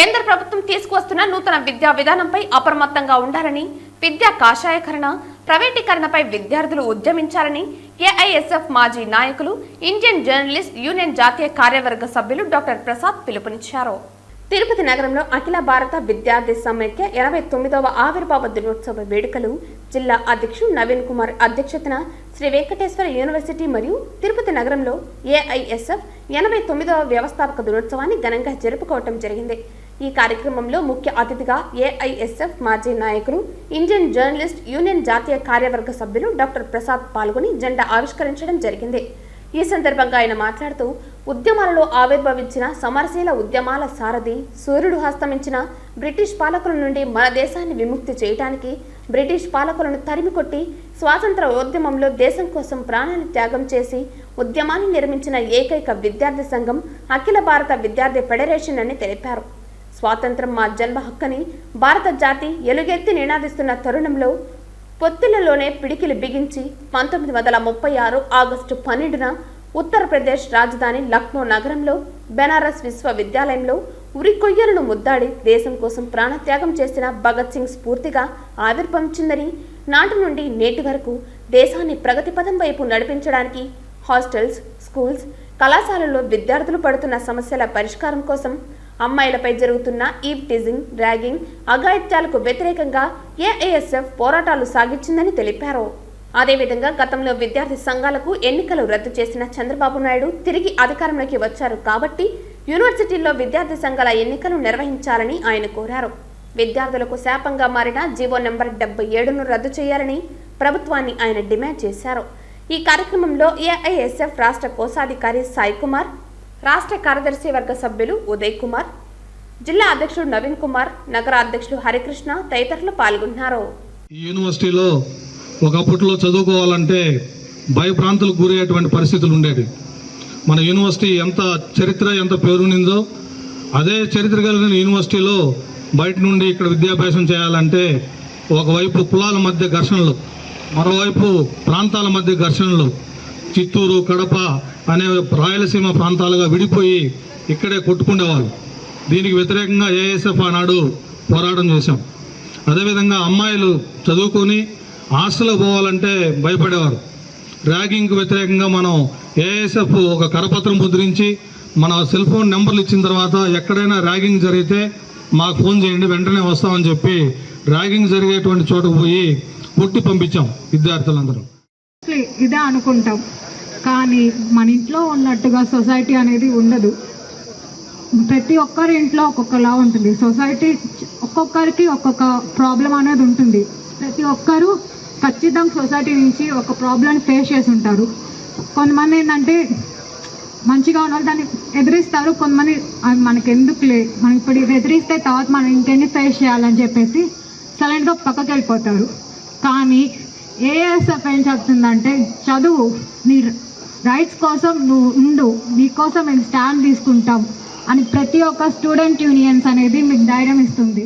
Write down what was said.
కేంద్ర ప్రభుత్వం తీసుకువస్తున్న నూతన విద్యా విధానంపై అప్రమత్తంగా ఉండాలని విద్యా కాషాయకరణ ప్రైవేటీకరణపై విద్యార్థులు ఉద్యమించాలని ఏఐఎస్ఎఫ్ మాజీ నాయకులు ఇండియన్ జర్నలిస్ట్ యూనియన్ జాతీయ కార్యవర్గ సభ్యులు డాక్టర్ ప్రసాద్ పిలుపునిచ్చారు. తిరుపతి నగరంలో అఖిల భారత విద్యార్థి సమైక్య ఎనభై తొమ్మిదవ ఆవిర్భావ దినోత్సవ వేడుకలు జిల్లా అధ్యక్షుడు నవీన్ కుమార్ అధ్యక్షతన శ్రీ వెంకటేశ్వర యూనివర్సిటీ మరియు తిరుపతి నగరంలో ఏఐఎస్ఎఫ్ ఎనభై తొమ్మిదవ వ్యవస్థాపక దినోత్సవాన్ని ఘనంగా జరుపుకోవటం జరిగింది. ఈ కార్యక్రమంలో ముఖ్య అతిథిగా ఏఐఎస్ఎఫ్ మాజీ నాయకులు ఇండియన్ జర్నలిస్ట్ యూనియన్ జాతీయ కార్యవర్గ సభ్యులు డాక్టర్ ప్రసాద్ పాల్గొని జెండా ఆవిష్కరించడం జరిగింది. ఈ సందర్భంగా ఆయన మాట్లాడుతూ ఉద్యమాలలో ఆవిర్భవించిన సమరశీల ఉద్యమాల సారథి సూర్యుడు హస్తమించిన బ్రిటిష్ పాలకుల నుండి మన దేశాన్ని విముక్తి చేయడానికి బ్రిటిష్ పాలకులను తరిమికొట్టి స్వాతంత్ర ఉద్యమంలో దేశం కోసం ప్రాణాలు త్యాగం చేసి ఉద్యమాన్ని నిర్మించిన ఏకైక విద్యార్థి సంఘం అఖిల భారత విద్యార్థి ఫెడరేషన్ అని తెలిపారు. స్వాతంత్రం మా జన్మ హక్కని భారత జాతి ఎలుగెత్తి నినాదిస్తున్న తరుణంలో పొత్తిలలోనే పిడికిలు బిగించి పంతొమ్మిది వందల ముప్పై ఆరు ఆగస్టు పన్నెండున ఉత్తరప్రదేశ్ రాజధాని లక్నో నగరంలో బెనారస్ విశ్వవిద్యాలయంలో ఉరి కొయ్యలను ముద్దాడి దేశం కోసం ప్రాణత్యాగం చేసిన భగత్ సింగ్ స్ఫూర్తిగా ఆవిర్భవించిందని నాటి నుండి నేటి వరకు దేశాన్ని ప్రగతి పదం వైపు నడిపించడానికి హాస్టల్స్ స్కూల్స్ కళాశాలల్లో విద్యార్థులు పడుతున్న సమస్యల పరిష్కారం కోసం అమ్మాయిలపై జరుగుతున్న ఈవ్ టీజింగ్ ర్యాగింగ్ అఘాయిత్యాలకు వ్యతిరేకంగా ఏఐఎస్ఎఫ్ పోరాటాలు సాగించిందని తెలిపారు. అదేవిధంగా గతంలో విద్యార్థి సంఘాలకు ఎన్నికలు రద్దు చేసిన చంద్రబాబు నాయుడు తిరిగి అధికారంలోకి వచ్చారు కాబట్టి యూనివర్సిటీల్లో విద్యార్థి సంఘాల ఎన్నికలు నిర్వహించాలని ఆయన కోరారు. విద్యార్థులకు శాపంగా మారిన జీవో నెంబర్ డెబ్బై ఏడును రద్దు చేయాలని ప్రభుత్వాన్ని ఆయన డిమాండ్ చేశారు. ఈ కార్యక్రమంలో ఏఐఎస్ఎఫ్ రాష్ట్ర కోశాధికారి సాయి కుమార్ రాష్ట్ర కార్యదర్శి వర్గ సభ్యులు ఉదయ్ కుమార్ జిల్లా అధ్యక్షుడు నవీన్ కుమార్ నగర అధ్యక్షుడు హరికృష్ణ తదితరులు పాల్గొన్నారు. ఈ యూనివర్సిటీలో ఒకప్పట్లో చదువుకోవాలంటే భయభ్రాంతులకు గురయ్యేటువంటి పరిస్థితులు ఉండేవి. మన యూనివర్సిటీ ఎంత చరిత్ర ఎంత పేరునిందో అదే చరిత్ర కలిగిన యూనివర్సిటీలో బయట నుండి ఇక్కడ విద్యాభ్యాసం చేయాలంటే ఒకవైపు కులాల మధ్య ఘర్షణలు మరోవైపు ప్రాంతాల మధ్య ఘర్షణలు చిత్తూరు కడప అనే రాయలసీమ ప్రాంతాలుగా విడిపోయి ఇక్కడే కొట్టుకునేవాళ్ళు దీనికి వ్యతిరేకంగా ఏఎస్ఎఫ్ ఆనాడు పోరాటం చేశాం. అదేవిధంగా అమ్మాయిలు చదువుకొని హాస్టల్కి పోవాలంటే భయపడేవారు. ర్యాగింగ్కి వ్యతిరేకంగా మనం ఏఎస్ఎఫ్ ఒక కరపత్రం ముద్రించి మన సెల్ ఫోన్ నెంబర్లు ఇచ్చిన తర్వాత ఎక్కడైనా ర్యాగింగ్ జరిగితే మాకు ఫోన్ చేయండి వెంటనే వస్తామని చెప్పి ర్యాగింగ్ జరిగేటువంటి చోటుకు పోయి కొట్టి పంపించాం విద్యార్థులందరూ. ఇదే అనుకుంటాం. కానీ మన ఇంట్లో ఉన్నట్టుగా సొసైటీ అనేది ఉండదు. ప్రతి ఒక్కరి ఇంట్లో ఒక్కొక్కలా ఉంటుంది. సొసైటీ ఒక్కొక్కరికి ఒక్కొక్క ప్రాబ్లం అనేది ఉంటుంది. ప్రతి ఒక్కరు ఖచ్చితంగా సొసైటీ నుంచి ఒక ప్రాబ్లం ఫేస్ చేసి ఉంటారు కొంతమంది ఏంటంటే మంచిగా ఉన్న దాన్ని ఎదిరిస్తారు. కొంతమంది "అది మనకి ఎందుకులే మనం ఇప్పుడు ఇది ఎదిరిస్తే తర్వాత మనం ఇంకెన్ని ఫేస్ చేయాలని చెప్పేసి సైలెంట్గా పక్కకి వెళ్ళిపోతారు. కానీ ఏఎస్ఎఫ్ ఏం చెప్తుందంటే చదువు నీ రైట్స్ కోసం నువ్వు ఉండు మీకోసం మేము స్టాండ్ తీసుకుంటాం అని ప్రతి ఒక్క స్టూడెంట్ యూనియన్స్ అనేది మీకు ధైర్యం ఇస్తుంది.